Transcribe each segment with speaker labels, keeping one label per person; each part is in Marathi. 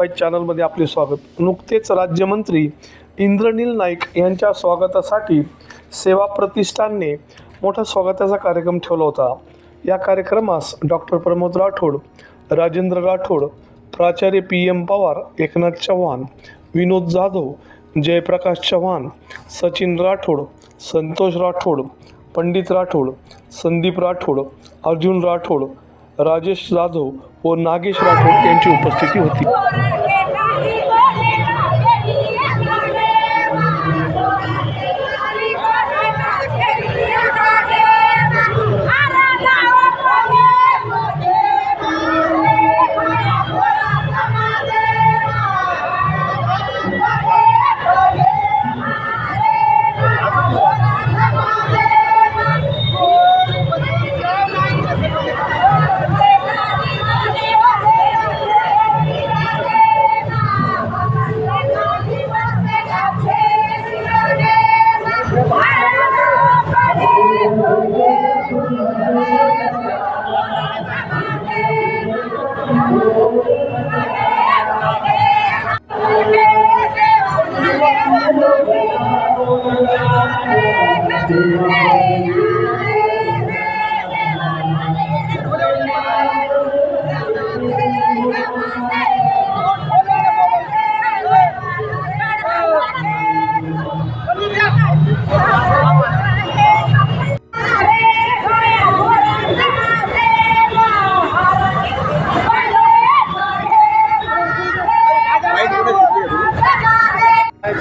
Speaker 1: फाईव्ह चॅनलमध्ये आपले स्वागत. नुकतेच राज्यमंत्री इंद्रनील नाईक यांच्या स्वागतासाठी सेवा प्रतिष्ठानने मोठा स्वागताचा कार्यक्रम ठेवला होता. या कार्यक्रमास डॉक्टर प्रमोद राठोड राजेंद्र राठोड प्राचार्य पी एम पवार एकनाथ चव्हाण विनोद जाधव जयप्रकाश चव्हाण सचिन राठोड संतोष राठोड पंडित राठोड संदीप राठोड अर्जुन राठोड राजेश जाधव व नागेश राठोड यांची उपस्थिती होती.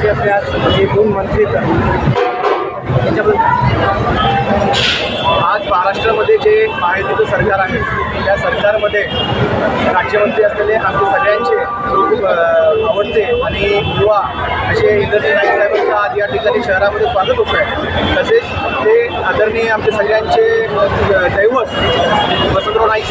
Speaker 2: आपले आज जे दोन मंत्री आज महाराष्ट्रामध्ये जे महायुतीचं सरकार आहे त्या सरकारमध्ये राज्यमंत्री असलेले आमचे सगळ्यांचे खूप आवडते आणि युवा असे इंद्रजी नाईक साहेबांचं आज या ठिकाणी शहरामध्ये स्वागत होतं आहे तसेच ते आदरणीय आमचे सगळ्यांचे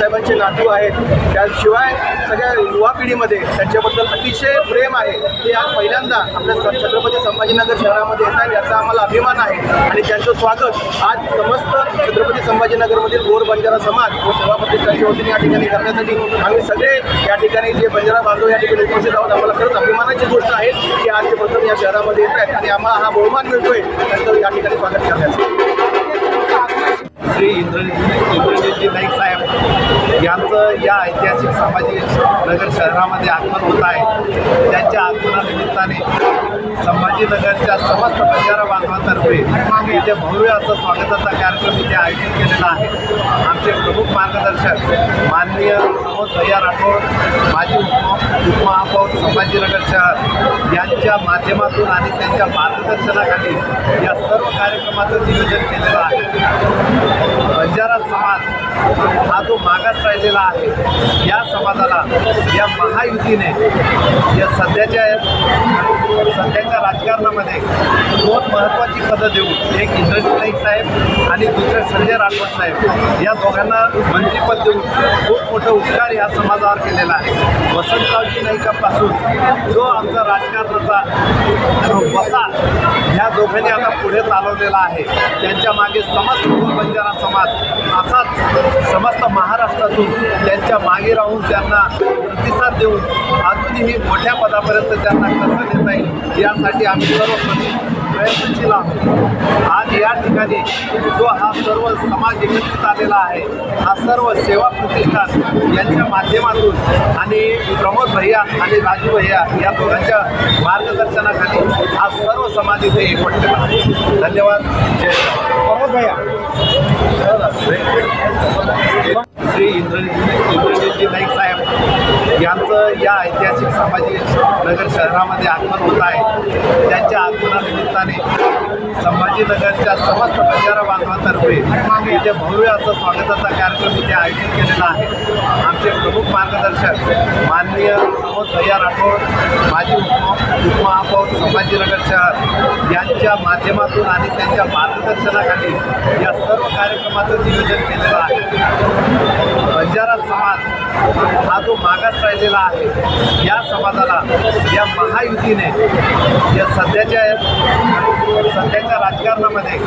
Speaker 2: साहेबांचे नातू आहेत. त्याशिवाय सगळ्या युवा पिढीमध्ये त्यांच्याबद्दल अतिशय प्रेम आहे. ते आज पहिल्यांदा आपल्या छत्रपती संभाजीनगर शहरामध्ये येत आहेत याचा आम्हाला अभिमान आहे. आणि त्यांचं स्वागत आज समस्त छत्रपती संभाजीनगरमधील गोर बंजारा समाज व सेवा प्रतिष्ठानच्या वतीने या ठिकाणी करण्यासाठी आम्ही सगळे या ठिकाणी जे बंजारा बांधव या ठिकाणी उपस्थित आहोत आम्हाला खरंच अभिमानाची गोष्ट आहे की आज ते प्रथम या शहरामध्ये येत आहेत आणि आम्हाला हा बहुमान मिळतोय. त्यांचं या ठिकाणी स्वागत करण्याचं. श्री इंद्र इंद्रजितजी नाईक साहेब यांचं या ऐतिहासिक सामाजिक नगर शहरामध्ये आगमन होत आहे. त्यांच्या आगमनानिमित्ताने संभाजीनगरच्या समस्त बंजारा बांधवातर्फे इथे भव्य असं स्वागताचा कार्यक्रम इथे आयोजित केलेला आहे. आमचे प्रमुख मार्गदर्शक माननीय प्रमोद भैया राठोड माजी उपमहापौर संभाजीनगर शहर यांच्या माध्यमातून आणि त्यांच्या मार्गदर्शनाखाली या सर्व कार्यक्रमाचं नियोजन केलेलं आहे. बंजारा समाज हा जो मागास राहिलेला आहे या समाजाला या महायुतीने या सध्याच्या सध्याच्या राजकारणामध्ये दोन महत्त्वाची पदं देऊन एक इंद्रजित नाईक साहेब आणि दुसरे संजय राठोड साहेब या दोघांना मंत्रीपद देऊन खूप मोठं उपकार या समाजावर केलेला आहे. वसंतरावजी नाईकापासून जो आमचा राजकारणाचा वसा ह्या दोघांनी आता पुढे चालवलेला आहे त्यांच्या मागे समस्त बंजारा समाज असाच समस्त महाराष्ट्रातून त्यांच्या मागे राहून त्यांना प्रतिसाद देऊन अजूनही मोठ्या पदापर्यंत त्यांना कसं देता येईल यासाठी आम्ही सर्व प्रयत्नशील आहोत. आज या ठिकाणी जो हा सर्व समाज एकत्रित आलेला आहे हा सर्व सेवा प्रतिष्ठान यांच्या माध्यमातून आणि प्रमोद भैया आणि राजू भैया या दोघांच्या मार्गदर्शनाखाली हा सर्व समाज इथे एकवटलेला आहे. धन्यवाद. जय प्रमोद भैया. श्री इंद्र इंद्रजितजी नाईक साहेब. यांचं या ऐतिहासिक संभाजी नगर शहरामध्ये आगमन होत आहे. त्यांच्या आगमनानिमित्ताने संभाजीनगरच्या समस्त बंजारा बांधवातर्फे इथे भव्य असं स्वागताचा कार्यक्रम इथे आयोजित केलेला आहे. आमचे प्रमुख मार्गदर्शक माननीय प्रमोद भैया राठोड माजी उपमहापौर संभाजीनगर शहर यांच्या माध्यमातून आणि त्यांच्या मार्गदर्शनाखाली या सर्व कार्यक्रमाचं नियोजन केलेलं आहे. बंजारा समाज हा जो मागास राहिलेला आहे. या समाजाला या महायुतीने या सध्याच्या सध्याच्या राजकारणामध्ये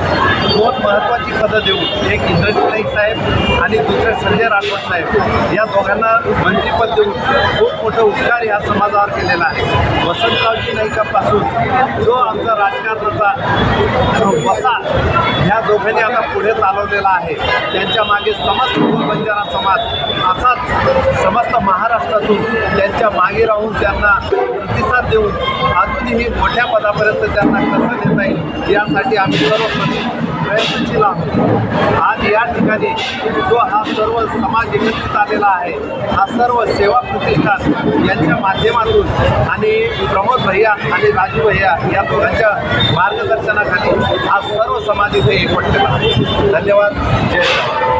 Speaker 2: दोन महत्त्वाची पदं देऊन एक इंद्रजित नाईक साहेब आणि दुसरे संजय राठोड साहेब या दोघांना मंत्रीपद देऊन खूप मोठं उपकार या समाजावर केलेला आहे. वसंतरावजी नाईकापासून जो आमचा राजकारणाचा वसा ह्या दोघांनी आता पुढे चालवलेला आहे. त्यांच्या मागे समस्त मूळ बंजारा समाज असाच समस्त महाराष्ट्रातून त्यांच्या मागे राहून त्यांना प्रतिसाद देऊन अजूनही मोठ्या पदापर्यंत त्यांना कसं देता येईल यासाठी आम्ही सर्व प्रयत्नशील आहोत आज या ठिकाणी जो हा सर्व समाज एकत्रित आलेला आहे हा सर्व सेवा प्रतिष्ठान यांच्या माध्यमातून आणि प्रमोद भैया आणि राजू भैया या दोघांच्या मार्गदर्शनाखाली हा सर्व समाज इथे एकवटलेला आहे. धन्यवाद. जय